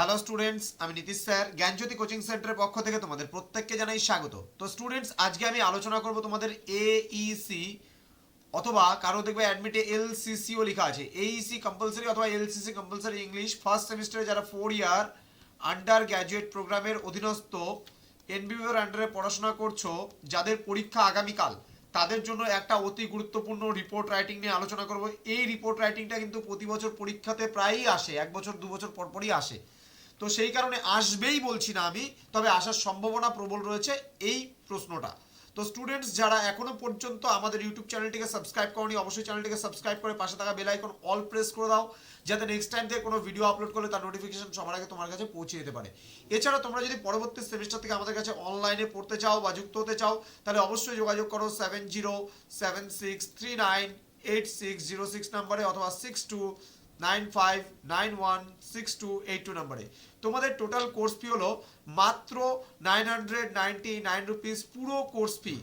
Hello students আমি Nitish sir. জ্ঞানজ্যোতি coaching সেন্টারের পক্ষ থেকে তোমাদের প্রত্যেককে জানাই স্বাগত। তো স্টুডেন্টস আজকে আমি আলোচনা করব তোমাদের এইসি অথবা কারও দেখবে অ্যাডমিটে এলসিসিও লেখা আছে। এইসি কম্পালসারি অথবা এলসিসি কম্পালসারি ইংলিশ ফার্স্ট সেমিস্টারে যারা ফোর ইয়ার আন্ডার গ্র্যাজুয়েট প্রোগ্রামের অধীনস্থ এনবিওর আন্ডারে পড়াশোনা করছ, যাদের পরীক্ষা আগামীকাল, তাদের জন্য একটা অতি গুরুত্বপূর্ণ রিপোর্ট রাইটিং নিয়ে আলোচনা করব। এই রিপোর্ট রাইটিংটা কিন্তু প্রতি বছর পরীক্ষাতে প্রায়ই আসে, এক বছর, দু বছর পরপরই আসে। তো সেই কারণে আসবেই বলছি না আমি, তবে আসার সম্ভাবনা প্রবল রয়েছে এই প্রশ্নটা। তো স্টুডেন্টস যারা এখনও পর্যন্ত আমাদের ইউটিউব চ্যানেলটিকে সাবস্ক্রাইব করনি, অবশ্যই চ্যানেলটিকে সাবস্ক্রাইব করে পাশে থাকা বেল আইকন অল প্রেস করে দাও, যাতে নেক্সট টাইম থেকে কোনো ভিডিও আপলোড করলে তার নোটিফিকেশন সবার আগে তোমার কাছে পৌঁছে যেতে পারে। এছাড়া তোমরা যদি পরবর্তী সেমিস্টার থেকে আমাদের কাছে অনলাইনে পড়তে চাও বা যুক্ত হতে চাও, তাহলে অবশ্যই যোগাযোগ করো seven zero seven six three nine eight six zero six নাম্বারে অথবা six two nine five nine one six two eight two নাম্বারে। তোমাদের টোটাল কোর্স ফি হলো মাত্র nine hundred ninety nine rupees পুরো course fee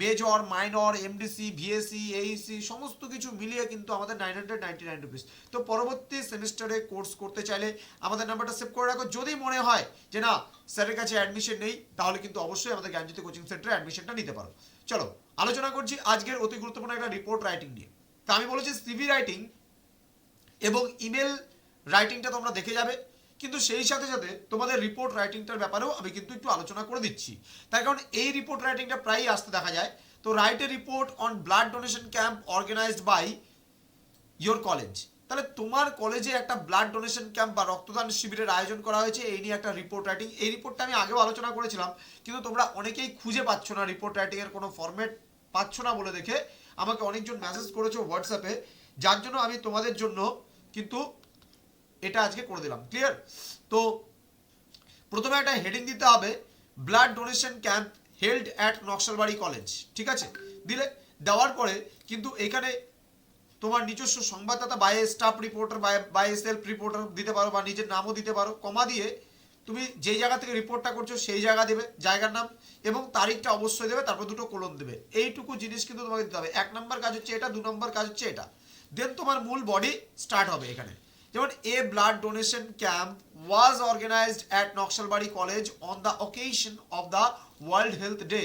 major minor MDC VSC AEC সমস্ত কিছু মিলিয়ে কিন্তু আমাদের nine hundred ninety nine rupees তো পরবর্তী সেমিস্টারে কোর্স করতে চাইলে আমাদের নাম্বারটা সেভ করে রাখো। যদি মনে হয় যে না, স্যারের কাছে অ্যাডমিশন নেই, তাহলে কিন্তু অবশ্যই আমাদের জ্ঞানজ্যোতি কোচিং সেন্টারে অ্যাডমিশনটা নিতে পারো। চলো, আলোচনা করছি আজকের অতি গুরুত্বপূর্ণ একটা রিপোর্ট রাইটিং নিয়ে। তা আমি বলেছি সিভি রাইটিং এবং ইমেল রাইটিংটা তোমরা দেখে যাবে। কিন্তু সেই সাথে সাথে তোমাদের রিপোর্ট রাইটিংটার ব্যাপারেও আমি কিন্তু একটু আলোচনা করে দিচ্ছি। তার কারণ এই রিপোর্ট রাইটিংটা প্রায়ই আসতে দেখা যায়। তো write a report on blood donation camp organised by your college তাহলে তোমার কলেজে একটা ব্লাড ডোনেশন ক্যাম্প বা রক্তদান শিবিরের আয়োজন করা হয়েছে, এই নিয়ে একটা রিপোর্ট রাইটিং এই রিপোর্টটা আমি আগেও আলোচনা করেছিলাম, কিন্তু তোমরা অনেকেই খুঁজে পাচ্ছ না রিপোর্ট রাইটিংয়ের কোনো ফরম্যাট পাচ্ছ না বলে দেখে। আমাকে অনেকজন মেসেজ করেছ হোয়াটসঅ্যাপে যার জন্য আমি তোমাদের জন্য কিন্তু এটা আজকে করে দিলাম ক্লিয়ার তো প্রথমে একটা হেডিং দিতে হবে blood donation camp held at Naxalbari college ঠিক আছে? দিলে, দেওয়ার পরে কিন্তু এখানে তোমার নিজস্ব সংবাদদাতা by staff reporter by self reporter দিতে পারো বা নিজের নামও দিতে পারো কমা দিয়ে তুমি যেই জায়গা থেকে রিপোর্টটা করছ সেই জায়গা দেবে, জায়গার নাম এবং তারিখটা অবশ্যই দেবে, তারপর দুটো কোলন দেবে। এইটুকু জিনিস কিন্তু তোমাকে দিতে হবে। এক নম্বর কাজ হচ্ছে এটা, দু নম্বর কাজ হচ্ছে এটা। দেন তোমার মূল বডি স্টার্ট হবে এখানে। যেমন a blood donation camp was organised at Naxalbari college on the occasion of the world health day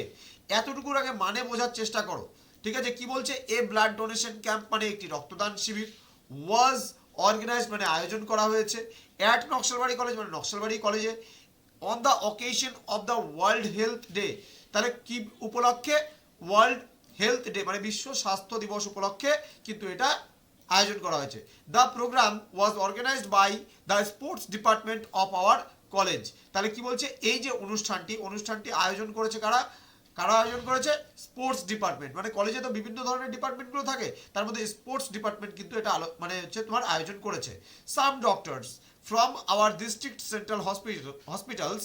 এতটুকুর আগে মানে বোঝার চেষ্টা করো। ঠিক আছে? কি বলছে? এ ব্লাড ডোনেশন ক্যাম্প মানে একটি রক্তদান শিবির। ওয়াজ অর্গানাইজড মানে আয়োজন করা হয়েছে। অ্যাট নকশালবাড়ি কলেজ মানে নকশালবাড়ি কলেজে on the occasion of the world health day তাহলে কি উপলক্ষে? ওয়ার্ল্ড হেলথ ডে মানে বিশ্ব স্বাস্থ্য দিবস উপলক্ষে। কিন্তু এটা আয়োজন করা হয়েছে। The programme was organised by the sports department of our college তাহলে কি বলছে? এই যে অনুষ্ঠানটি অনুষ্ঠানটি আয়োজন করেছে কারা? কারা আয়োজন করেছে? স্পোর্টস ডিপার্টমেন্ট মানে কলেজে তো বিভিন্ন ধরনের ডিপার্টমেন্টগুলো থাকে। তার মধ্যে স্পোর্টস ডিপার্টমেন্ট কিন্তু এটা মানে হচ্ছে তোমার আয়োজন করেছে। Some doctors from our district central hospital hospitals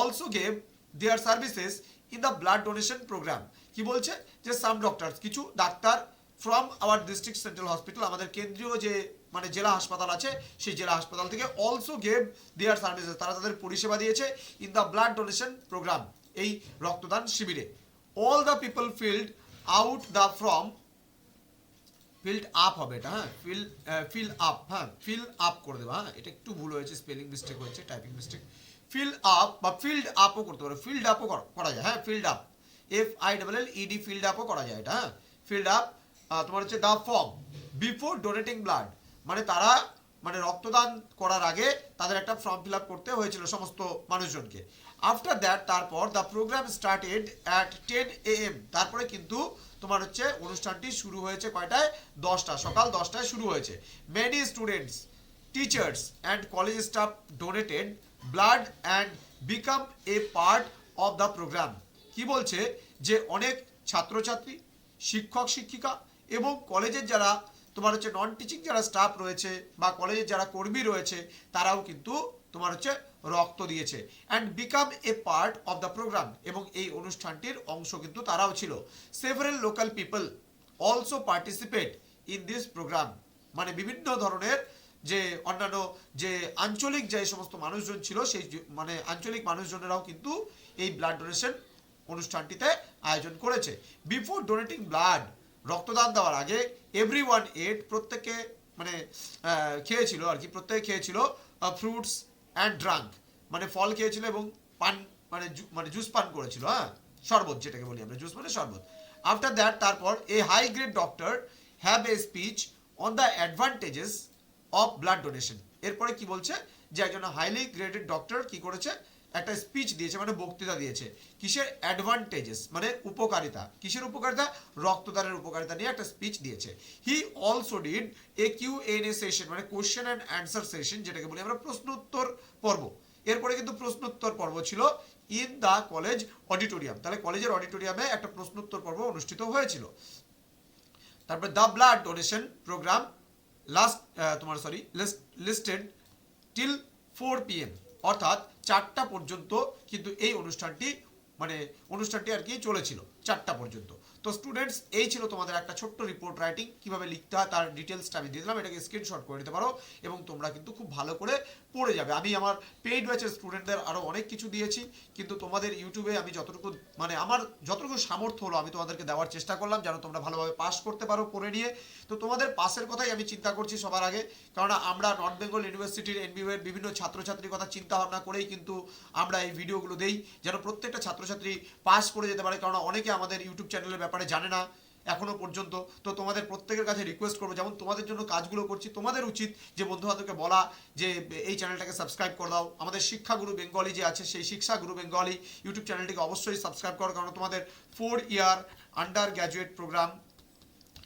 also gave their services in the blood donation programme কি বলছে? যে সাম ডক্টরস কিছু doctor from our district central hospital আমাদের কেন্দ্রীয় যে মানে জেলা হাসপাতাল আছে, সেই জেলা হাসপাতাল থেকে অলসো গেভ দেয়ার সার্ভিসেস তারা তাদের পরিষেবা দিয়েছে in the blood donation programme এই রক্তদান শিবিরে। All the people filled out the from filled up হবে এটা হ্যাঁ ফিল ফিল আপ হ্যাঁ ফিল আপ করে দেবো হ্যাঁ এটা একটু ভুল হয়েছে স্পেলিং মিস্টেক হয়েছে টাইপিং মিস্টেক ফিল আপ বা ফিল্ড আপও করতে পারে ফিল্ড আপও করা যায় হ্যাঁ filled up F I double L E D filled আপও করা যায় এটা হ্যাঁ ফিল্ড আপ তোমার হচ্ছে the form before donating blood মানে তারা মানে রক্তদান করার আগে তাদের একটা ফর্ম ফিল করতে হয়েছিল সমস্ত মানুষজনকে। আফটার দ্যাট তারপর the programme started at ten A M তারপরে কিন্তু তোমার হচ্ছে অনুষ্ঠানটি শুরু হয়েছে কয়টায়? দশটা সকাল দশটায় শুরু হয়েছে। Many students teachers and college staff donated blood and become a part of the programme কি বলছে? যে অনেক ছাত্রছাত্রী, শিক্ষক, শিক্ষিকা এবং কলেজের যারা তোমার হচ্ছে নন টিচিং যারা স্টাফ রয়েছে বা কলেজের যারা কর্মী রয়েছে, তারাও কিন্তু তোমার হচ্ছে রক্ত দিয়েছে। And become a part of the programme এবং এই অনুষ্ঠানটির অংশ কিন্তু তারাও ছিল। Several local people also participate in this programme মানে বিভিন্ন ধরনের যে অন্যান্য যে আঞ্চলিক যে সমস্ত মানুষজন ছিল, সেই মানে আঞ্চলিক মানুষজনেরাও কিন্তু এই ব্লাড ডোনেশন অনুষ্ঠানটিতে আয়োজন করেছে। বিফোর ডোনেটিং ব্লাড রক্তদান দেওয়ার আগে এভরি ওয়ান এট প্রত্যেকে মানে খেয়েছিল আর কি, প্রত্যেকে খেয়েছিল ফ্রুটস অ্যান্ড ড্রাঙ্ক মানে ফল খেয়েছিল এবং পান মানে মানে জুস পান করেছিল হ্যাঁ? শরবত যেটাকে বলি আমরা জুস মানে শরবত। আফটার দ্যাট তারপর a high grade doctor have a speech on the advantages of blood donation এরপরে কি বলছে? যে একজন হাইলি গ্রেডেড ডক্টর কি করেছে? একটা স্পিচ দিয়েছে মানে বক্তৃতা দিয়েছে। কিসের অ্যাডভান্টেজেস মানে উপকারিতা। কিসের উপকারিতা? রক্তদানের উপকারিতা নিয়ে একটা স্পিচ দিয়েছে। He also did a Q N A session মানে কোশ্চেন অ্যান্ড অ্যান্সার সেশন যেটাকে বলি আমরা প্রশ্নোত্তর পর্ব। এরপরে কিন্তু প্রশ্নোত্তর পর্ব ছিল ইন দ্য কলেজ অডিটোরিয়াম তাহলে কলেজের অডিটোরিয়ামে একটা প্রশ্নোত্তর পর্ব অনুষ্ঠিত হয়েছিল। তারপরে the blood donation programme last তোমার sorry listed till four P M অর্থাৎ চারটা পর্যন্ত কিন্তু এই অনুষ্ঠানটি মানে অনুষ্ঠানটি আর কি চলেছিল। চারটা পর্যন্ত। তো স্টুডেন্টস এই ছিল তোমাদের একটা ছোট্ট রিপোর্ট রাইটিং কীভাবে লিখতে হয়, তার ডিটেলসটা আমি দিয়ে দিলাম, এটাকে স্ক্রিনশট করে নিতে পারো, এবং তোমরা কিন্তু খুব ভালো করে পড়ে যাবে। আমি আমার পেইড ব্যাচের স্টুডেন্টদের আরও অনেক কিছু দিয়েছি, কিন্তু তোমাদের ইউটিউবে আমি যতটুকু মানে আমার যতটুকু সামর্থ্য হলো, আমি তোমাদেরকে দেওয়ার চেষ্টা করলাম, যেন তোমরা ভালোভাবে পাস করতে পারো পড়ে নিয়ে। তো তোমাদের পাসের কথাই আমি চিন্তা করছি সবার আগে কারণ আমরা নর্থ বেঙ্গল ইউনিভার্সিটির এনবিউ এর বিভিন্ন ছাত্রছাত্রীর কথা চিন্তা ভাবনা করেই কিন্তু আমরা এই ভিডিওগুলো দেই, যেন প্রত্যেকটা ছাত্রছাত্রী পাস করে যেতে পারে কারণ অনেকে আমাদের ইউটিউব চ্যানেলের ব্যাপারে জানে না, এখনও পর্যন্ত। তো তোমাদের প্রত্যেকের কাছে রিকোয়েস্ট করব, যেমন তোমাদের জন্য কাজগুলো করছি, তোমাদের উচিত যে বন্ধু বান্ধবকে বলা যে, এই চ্যানেলটাকে সাবস্ক্রাইব করে দাও। আমাদের শিক্ষাগুরু বেঙ্গলি যে আছে, সেই শিক্ষাগুরু বেঙ্গলি ইউটিউব চ্যানেলটিকে অবশ্যই সাবস্ক্রাইব করো কারণ তোমাদের four year under graduate programme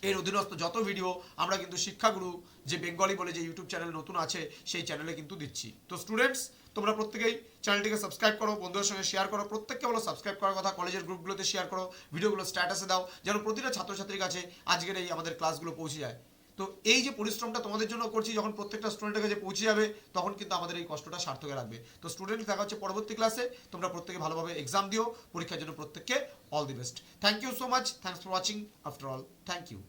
এর অধীনস্থ যত ভিডিও আমরা কিন্তু শিক্ষাগুরু যে বেঙ্গলি বলে যে ইউটিউব চ্যানেল নতুন আছে, সেই চ্যানেলে কিন্তু দিচ্ছি। তো স্টুডেন্টস তোমরা প্রত্যেকেই চ্যানেলটিকে সাবস্ক্রাইব করো, বন্ধুদের সঙ্গে শেয়ার করো, প্রত্যেককে বলো সাবস্ক্রাইব করার কথা কলেজের গ্রুপগুলোতে শেয়ার করো ভিডিওগুলো স্ট্যাটাসে দাও, যেন প্রতিটা ছাত্রছাত্রীর কাছে আজকের এই আমাদের ক্লাসগুলো পৌঁছে যায়। তো এই যে পরিশ্রমটা তোমাদের জন্য করছি, যখন প্রত্যেকটা স্টুডেন্টের কাছে পৌঁছে যাবে, তখন কিন্তু আমাদের এই কষ্টটা সার্থকে রাখবে তো স্টুডেন্ট দেখা হচ্ছে পরবর্তী ক্লাসে তোমরা প্রত্যেকে ভালোভাবে এক্সাম দিও, পরীক্ষার জন্য প্রত্যেককে all the best thank you so much thanks for watching after all thank you